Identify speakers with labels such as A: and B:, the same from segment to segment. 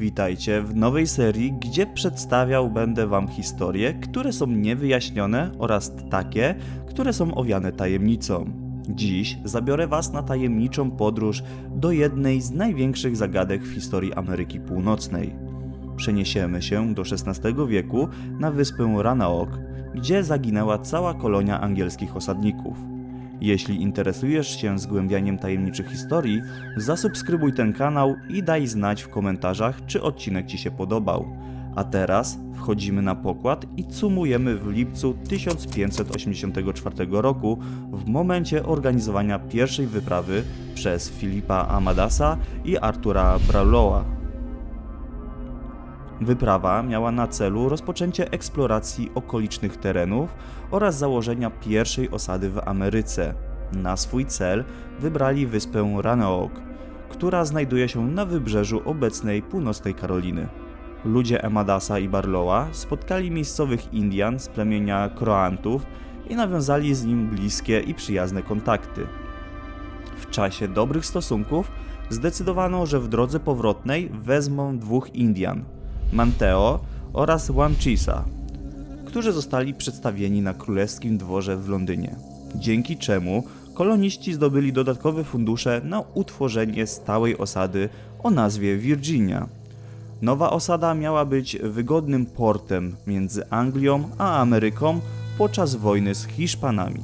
A: Witajcie w nowej serii, gdzie przedstawiał będę Wam historie, które są niewyjaśnione oraz takie, które są owiane tajemnicą. Dziś zabiorę Was na tajemniczą podróż do jednej z największych zagadek w historii Ameryki Północnej. Przeniesiemy się do XVI wieku na wyspę Ranaok, gdzie zaginęła cała kolonia angielskich osadników. Jeśli interesujesz się zgłębianiem tajemniczych historii, zasubskrybuj ten kanał i daj znać w komentarzach, czy odcinek Ci się podobał. A teraz wchodzimy na pokład i cumujemy w lipcu 1584 roku w momencie organizowania pierwszej wyprawy przez Filipa Amadasa i Artura Brauloa. Wyprawa miała na celu rozpoczęcie eksploracji okolicznych terenów oraz założenia pierwszej osady w Ameryce. Na swój cel wybrali wyspę Roanoke, która znajduje się na wybrzeżu obecnej północnej Karoliny. Ludzie Emadasa i Barlowa spotkali miejscowych Indian z plemienia Kroantów i nawiązali z nim bliskie i przyjazne kontakty. W czasie dobrych stosunków zdecydowano, że w drodze powrotnej wezmą dwóch Indian, Manteo oraz Wanchisa, którzy zostali przedstawieni na królewskim dworze w Londynie, dzięki czemu koloniści zdobyli dodatkowe fundusze na utworzenie stałej osady o nazwie Virginia. Nowa osada miała być wygodnym portem między Anglią a Ameryką podczas wojny z Hiszpanami.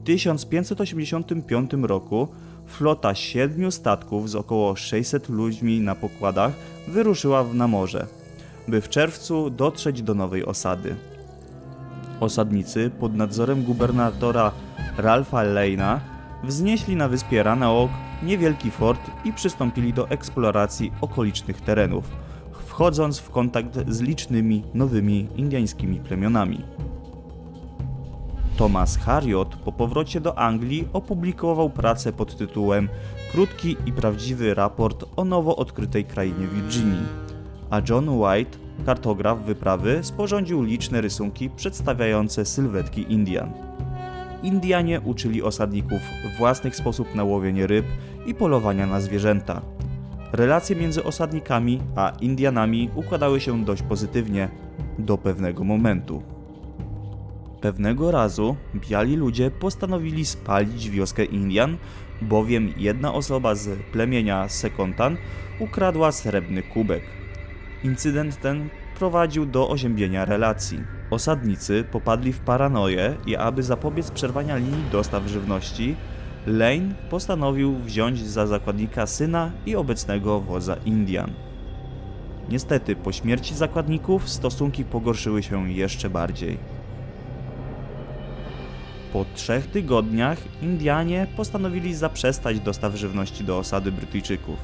A: W 1585 roku flota siedmiu statków z około 600 ludźmi na pokładach wyruszyła na morze, by w czerwcu dotrzeć do nowej osady. Osadnicy pod nadzorem gubernatora Ralpha Lane'a wznieśli na wyspie Ranaok niewielki fort i przystąpili do eksploracji okolicznych terenów, wchodząc w kontakt z licznymi nowymi indyjskimi plemionami. Thomas Harriot po powrocie do Anglii opublikował pracę pod tytułem Krótki i prawdziwy raport o nowo odkrytej krainie Virginii, a John White, kartograf wyprawy, sporządził liczne rysunki przedstawiające sylwetki Indian. Indianie uczyli osadników własnych sposób na łowienie ryb i polowania na zwierzęta. Relacje między osadnikami a Indianami układały się dość pozytywnie do pewnego momentu. Pewnego razu biali ludzie postanowili spalić wioskę Indian, bowiem jedna osoba z plemienia Sekontan ukradła srebrny kubek. Incydent ten prowadził do oziębienia relacji. Osadnicy popadli w paranoję i aby zapobiec przerwania linii dostaw żywności, Lane postanowił wziąć za zakładnika syna i obecnego wodza Indian. Niestety, po śmierci zakładników stosunki pogorszyły się jeszcze bardziej. Po trzech tygodniach Indianie postanowili zaprzestać dostaw żywności do osady Brytyjczyków.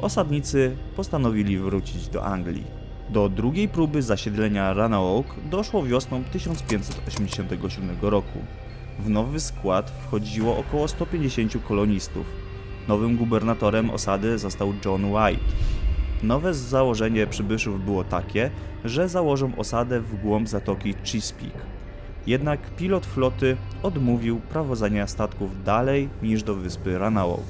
A: Osadnicy postanowili wrócić do Anglii. Do drugiej próby zasiedlenia Roanoke doszło wiosną 1587 roku. W nowy skład wchodziło około 150 kolonistów. Nowym gubernatorem osady został John White. Nowe założenie przybyszów było takie, że założą osadę w głąb zatoki Chesapeake. Jednak pilot floty odmówił prowadzenia statków dalej niż do wyspy Roanoke.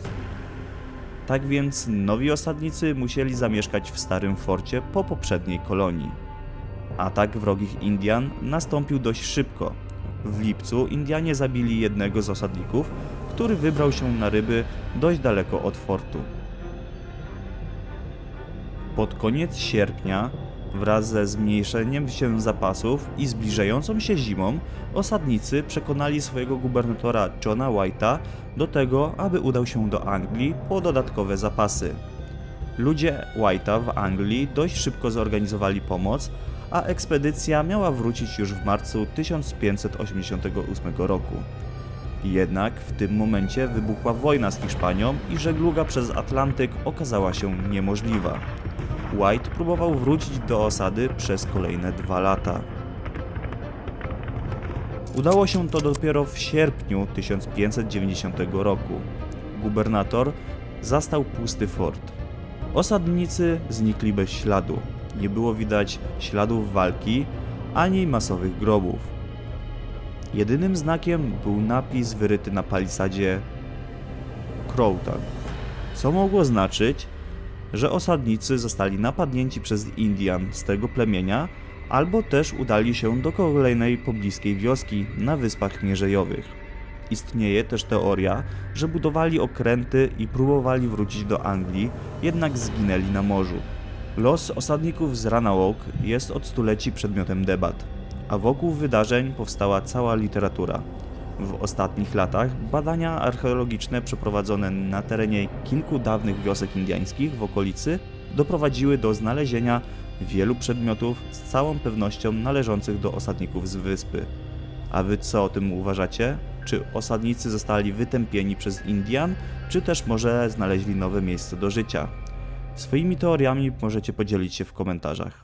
A: Tak więc nowi osadnicy musieli zamieszkać w starym forcie po poprzedniej kolonii. Atak wrogich Indian nastąpił dość szybko. W lipcu Indianie zabili jednego z osadników, który wybrał się na ryby dość daleko od fortu. Pod koniec sierpnia, wraz ze zmniejszeniem się zapasów i zbliżającą się zimą, osadnicy przekonali swojego gubernatora Johna White'a do tego, aby udał się do Anglii po dodatkowe zapasy. Ludzie White'a w Anglii dość szybko zorganizowali pomoc, a ekspedycja miała wrócić już w marcu 1588 roku. Jednak w tym momencie wybuchła wojna z Hiszpanią i żegluga przez Atlantyk okazała się niemożliwa. White próbował wrócić do osady przez kolejne dwa lata. Udało się to dopiero w sierpniu 1590 roku. Gubernator zastał pusty fort. Osadnicy znikli bez śladu. Nie było widać śladów walki ani masowych grobów. Jedynym znakiem był napis wyryty na palisadzie Crowton, co mogło znaczyć, że osadnicy zostali napadnięci przez Indian z tego plemienia, albo też udali się do kolejnej pobliskiej wioski na Wyspach Mierzejowych. Istnieje też teoria, że budowali okręty i próbowali wrócić do Anglii, jednak zginęli na morzu. Los osadników z Ranałok jest od stuleci przedmiotem debat, a wokół wydarzeń powstała cała literatura. W ostatnich latach badania archeologiczne przeprowadzone na terenie kilku dawnych wiosek indiańskich w okolicy doprowadziły do znalezienia wielu przedmiotów z całą pewnością należących do osadników z wyspy. A wy co o tym uważacie? Czy osadnicy zostali wytępieni przez Indian, czy też może znaleźli nowe miejsce do życia? Swoimi teoriami możecie podzielić się w komentarzach.